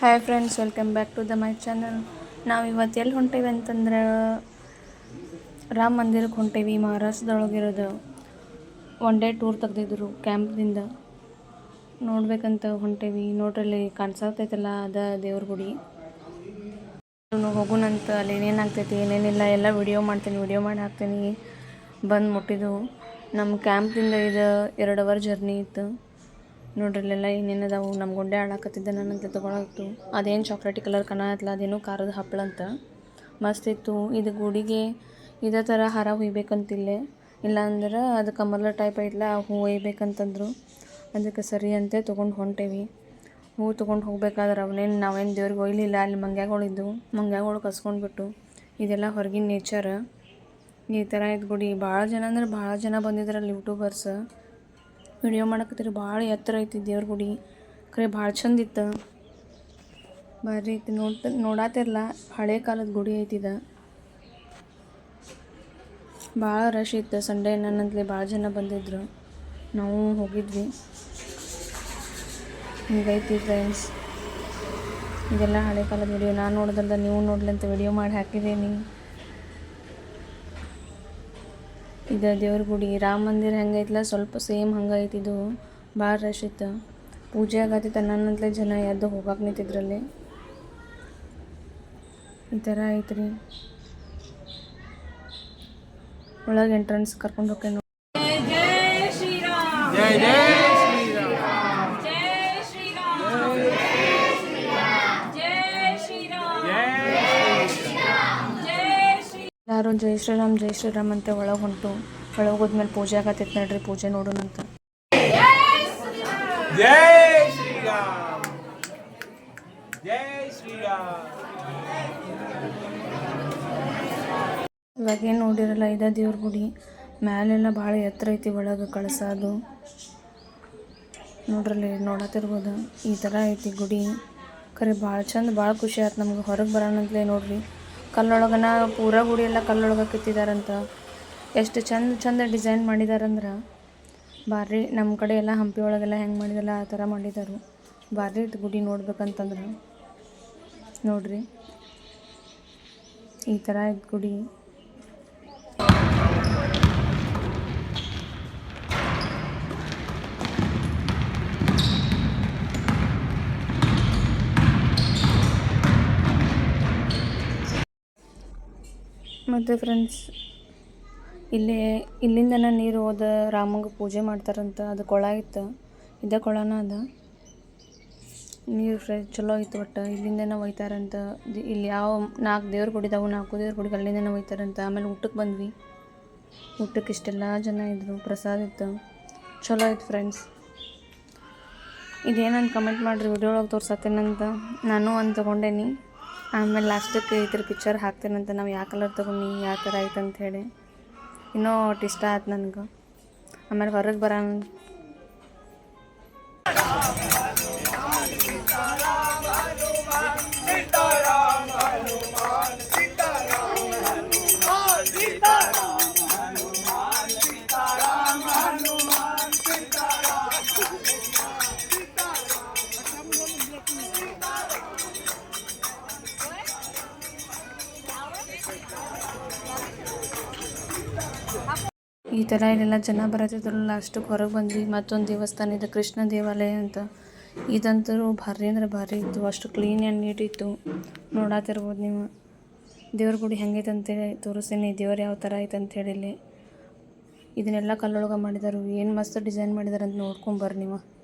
Hi friends welcome back to the my channel ನಾವು ಇವತ್ತು ಎಲ್ಲಿ ಹೊಂಟೇವಿ ಅಂತಂದ್ರೆ, ರಾಮ ಮಂದಿರಕ್ಕೆ ಹೊಂಟೇವಿ ಮಹಾರಾಷ್ಟ್ರದೊಳಗಿರೋದು ಒನ್ ಡೇ ಟೂರ್ ತೆಗೆದಿದ್ರು ಕ್ಯಾಂಪ್ದಿಂದ ನೋಡ್ಬೇಕಂತ ಹೊಂಟೇವಿ. ನೋಡ್ರಲ್ಲಿ ಕಾಣಿಸತೈತಲ್ಲ, ಅದ ದೇವ್ರ ಗುಡಿ. ಹೋಗುನಂತ ಅಲ್ಲಿ ಏನೇನು ಆಗ್ತೈತಿ ಏನೇನಿಲ್ಲ, ಎಲ್ಲ ವಿಡಿಯೋ ಮಾಡ್ತೀನಿ ವಿಡಿಯೋ ಮಾಡಿ ಹಾಕ್ತೀನಿ. ಬಂದು ಮುಟ್ಟಿದ್ದು ನಮ್ಮ ಕ್ಯಾಂಪ್ದಿಂದ ಇದು ಎರಡು ಅವರ್ ಜರ್ನಿ ಇತ್ತು. ನೋಡ್ರಿ ಏನೇನದಾವು? ಏನೇನು ಅದಾವು ನಮ್ಮ ಗುಂಡೆ ಆಡಾಕತ್ತಿದ್ದೆ ಅಂತ ತೊಗೊಳತ್ತು ಅದೇನು ಚಾಕ್ಲೇಟಿ ಕಲರ್ ಕಣತ್ಲ ಅದೇನು ಖಾರದ ಹಪ್ಪಳ ಅಂತ. ಮಸ್ತ್ ಇತ್ತು. ಇದು ಗುಡಿಗೆ ಇದೇ ಥರ ಹಾರ ಹುಯ್ಬೇಕಂತಿಲ್ಲೇ. ಇಲ್ಲಾಂದ್ರೆ ಅದು ಕಮಲ ಟೈಪ್ ಆ ಹೂ ಒಯ್ಬೇಕಂತಂದ್ರು. ಅದಕ್ಕೆ ಸರಿ ಅಂತೆ ತೊಗೊಂಡು ಹೊಂಟೇವಿ. ಹೂ ತೊಗೊಂಡು ಹೋಗ್ಬೇಕಾದ್ರೆ ಅವನೇನು, ನಾವೇನು ದೇವ್ರಿಗೆ ಒಯ್ಲಿಲ್ಲ. ಅಲ್ಲಿ ಮಂಗ್ಯಾಗಳಿದ್ದು ಮಂಗ್ಯಾಗಳು ಕಸ್ಕೊಂಡ್ಬಿಟ್ಟು ಇದೆಲ್ಲ ಹೊರಗಿನ ನೇಚರ್ ಈ ಥರ ಇದು ಗುಡಿ. ಭಾಳ ಜನ ಅಂದ್ರೆ ಭಾಳ ಜನ ಬಂದಿದ್ರಲ್ಲಿ ಯೂಟ್ಯೂಬರ್ಸ್ ವಿಡಿಯೋ ಮಾಡಕತ್ತೀರಿ, ಭಾಳ ಎತ್ತರ ಐತಿ ದೇವ್ರ ಗುಡಿ. ಖರೆ ಭಾಳ ಚಂದ ಇತ್ತು. ಭಾರಿ ಐತಿ, ನೋಡ್ತ ನೋಡಾತಿರಲ್ಲ ಹಳೆ ಕಾಲದ ಗುಡಿ ಐತಿದ ಭಾಳ ರಶ್ ಇತ್ತು ಸಂಡೇ ನನ್ನಂತಲೇ ಭಾಳ ಜನ ಬಂದಿದ್ರು. ನಾವು ಹೋಗಿದ್ವಿ. ಹಿಂಗೈತಿ ಫ್ರೆಂಡ್ಸ್ ಇದೆಲ್ಲ ಹಳೆ ಕಾಲದ ವಿಡಿಯೋ ನಾನು ನೋಡ್ದಲ್ದ ನೀವು ನೋಡಲಿ ಅಂತ ವಿಡಿಯೋ ಮಾಡಿ ಹಾಕಿದ್ದೀನಿ ಇದು ದೇವ್ರ ಗುಡಿ. ರಾಮ ಮಂದಿರ ಹೆಂಗೈತಲ್ಲ ಸ್ವಲ್ಪ ಸೇಮ್ ಹಂಗೈತಿ ಇದು. ಭಾಳ ರಶ್ ಇತ್ತು. ಪೂಜೆ ಆಗತ್ತಿತ್ತು ನನ್ನಂತಲೇ ಜನ ಎದ್ದು ಹೋಗಕ್ಕೆ ನಿಂತಿದ್ರಲ್ಲಿ. ಈ ಥರ ಐತ್ರಿ. ಒಳಗೆ ಎಂಟ್ರೆನ್ಸ್ ಕರ್ಕೊಂಡು ಹೋಗ್ತೇನೆ जय ಎಲ್ಲರೂ ಜೈ ಶ್ರೀರಾಮ್ ಜೈ ಶ್ರೀರಾಮ್ ಅಂತ ಒಳಗೆ ಹೊಂಟು ಒಳಗೆ ಹೋದ್ಮೇಲೆ ಪೂಜೆ ಆಗತ್ತೈತೆ ನೋಡ್ರಿ ಪೂಜೆ ನೋಡೋಣಂತ ಜೈ ಜೈ ಇವಾಗೇನು ನೋಡಿರಲ್ಲ ಇದ ದೇವ್ರ ಗುಡಿ. ಮ್ಯಾಲೆಲ್ಲ ಭಾಳ ಎತ್ತರ ಐತಿ ಒಳಗೆ ಕಳಿಸೋದು. ನೋಡ್ರಲ್ಲಿ ನೋಡತ್ತಿರ್ಬೋದು ಈ ಥರ ಐತಿ ಗುಡಿ. ಕರೆ ಭಾಳ ಚಂದ ಭಾಳ ಖುಷಿ ಆಯ್ತು ನಮ್ಗೆ. ಹೊರಗೆ ಬರೋಣಂತಲೇ ನೋಡ್ರಿ. ಕಲ್ಲೊಳಗನ ಪೂರ ಗುಡಿ ಎಲ್ಲ ಕಲ್ಲೊಳಗೆ ಕಿತ್ತಿದಾರಂತ ಎಷ್ಟು ಚಂದ ಚಂದ ಡಿಸೈನ್ ಮಾಡಿದಾರಂದ್ರೆ. ಭಾರಿ ನಮ್ಮ ಕಡೆ ಎಲ್ಲ ಹಂಪಿ ಒಳಗೆಲ್ಲ ಹೆಂಗೆ ಮಾಡಿದಲ್ಲ ಆ ಥರ ಮಾಡಿದಾರು. ಭಾರಿ ಇತ್ತು ಗುಡಿ ನೋಡ್ಬೇಕಂತಂದ್ರೆ. ನೋಡ್ರಿ. ಈ ಥರ ಇದು ಗುಡಿ. ಮತ್ತು ಫ್ರೆಂಡ್ಸ್ ಇಲ್ಲಿ, ಇಲ್ಲಿಂದನ ನೀರು ಹೋದ ರಾಮಂಗೆ ಪೂಜೆ ಮಾಡ್ತಾರಂತ, ಅದು ಕೊಳ ಇತ್ತು. ಇದೇ ಕೊಳನ ಅದ. ನೀರು ಫ್ರೆಶ್ ಚಲೋ ಐತೆ ಒಟ್ಟು. ಇಲ್ಲಿಂದನೇ ಒಯ್ತಾರಂತ ಇಲ್ಲಿ ಯಾವ ನಾಲ್ಕು ದೇವ್ರ ಗುಡಿದಾವು ನಾಲ್ಕು ದೇವ್ರ ಗುಡಿಗೆ ಅಲ್ಲಿಂದನೇ ಒಯ್ತಾರಂತ. ಆಮೇಲೆ ಊಟಕ್ಕೆ ಬಂದ್ವಿ. ಊಟಕ್ಕೆ ಇಷ್ಟೆಲ್ಲ ಜನ ಇದ್ದರು ಪ್ರಸಾದ ಇತ್ತು. ಚಲೋ ಐತೆ ಫ್ರೆಂಡ್ಸ್ ಇದೇನಂತ ಕಮೆಂಟ್ ಮಾಡಿರಿ ವಿಡಿಯೋ ಒಳಗೆ ತೋರ್ಸತ್ತೇನಂತ? ನಾನು ಒಂದು ತೊಗೊಂಡೇನಿ. ಆಮೇಲೆ ಲಾಸ್ಟಕ್ಕೆ ಇದ್ರ ಪಿಕ್ಚರ್ ಹಾಕ್ತೀನಂತ ನಾವು ಯಾವ ಕಲರ್ ತೊಗೊಂಡು ಯಾವ ಥರ ಆಯ್ತು ಅಂತ ಹೇಳಿ. ಇನ್ನೂ ಒಟ್ಟು ಇಷ್ಟ ಆಯ್ತು ನನಗೆ. ಆಮೇಲೆ ಹೊರಗೆ ಬರೋಣ ಈ ಥರ ಇಲ್ಲೆಲ್ಲ ಜನ ಬರತ್ತಿದ್ರು ಲಾಸ್ಟಿಗೆ ಹೊರಗೆ ಬಂದ್ವಿ. ಮತ್ತೊಂದು ದೇವಸ್ಥಾನ ಇದೆ, ಕೃಷ್ಣ ದೇವಾಲಯ ಅಂತ. ಇದಂತೂ ಭಾರಿ ಅಂದ್ರೆ ಭಾರಿ ಇತ್ತು. ಅಷ್ಟು ಕ್ಲೀನ್ ಆ್ಯಂಡ್ ನೀಟ್ ಇತ್ತು. ನೋಡಾತಿರ್ಬೋದು ನೀವು. ದೇವ್ರ ಗುಡಿ ಹೆಂಗೈತೆ ಅಂತೇಳಿ ತೋರಿಸ್ತೀನಿ. ದೇವ್ರು ಯಾವ ಥರ ಐತೆ ಅಂತ ಹೇಳಿ ಇದನ್ನೆಲ್ಲ ಕಲ್ಲೊಳಗೆ ಮಾಡಿದಾರು. ಏನು ಮಸ್ತ್ ಡಿಸೈನ್ ಮಾಡಿದಾರೆ ಅಂತ ನೋಡ್ಕೊಂಬರ್ರಿ ನೀವು.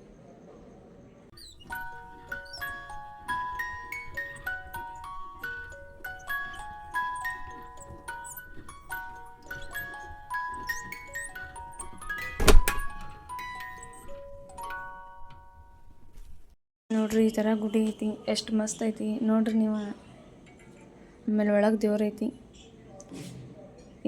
ನೋಡ್ರಿ ಈ ಥರ ಗುಡಿ ಐತಿ, ಎಷ್ಟು ಮಸ್ತ್ ಐತಿ. ನೋಡ್ರಿ ನೀವು. ಆಮೇಲೆ ಒಳಗೆ ದೇವ್ರ ಐತಿ.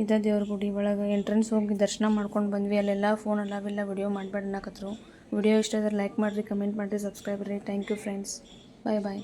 ಇದ ದೇವ್ರ ಗುಡಿ ಒಳಗೆ ಎಂಟ್ರೆನ್ಸ್ ಹೋಗಿ ದರ್ಶನ ಮಾಡ್ಕೊಂಡು ಬಂದ್ವಿ. ಅಲ್ಲೆಲ್ಲ ಫೋನ್ ಅವೆಲ್ಲ ವಿಡಿಯೋ ಮಾಡಬೇಡ ಅನ್ನಕತ್ರು. ವಿಡಿಯೋ ಇಷ್ಟ ಆದ್ರೆ ಲೈಕ್ ಮಾಡಿರಿ ಕಮೆಂಟ್ ಮಾಡಿರಿ ಸಬ್ಸ್ಕ್ರೈಬ್ ರೀ thank you friends bye bye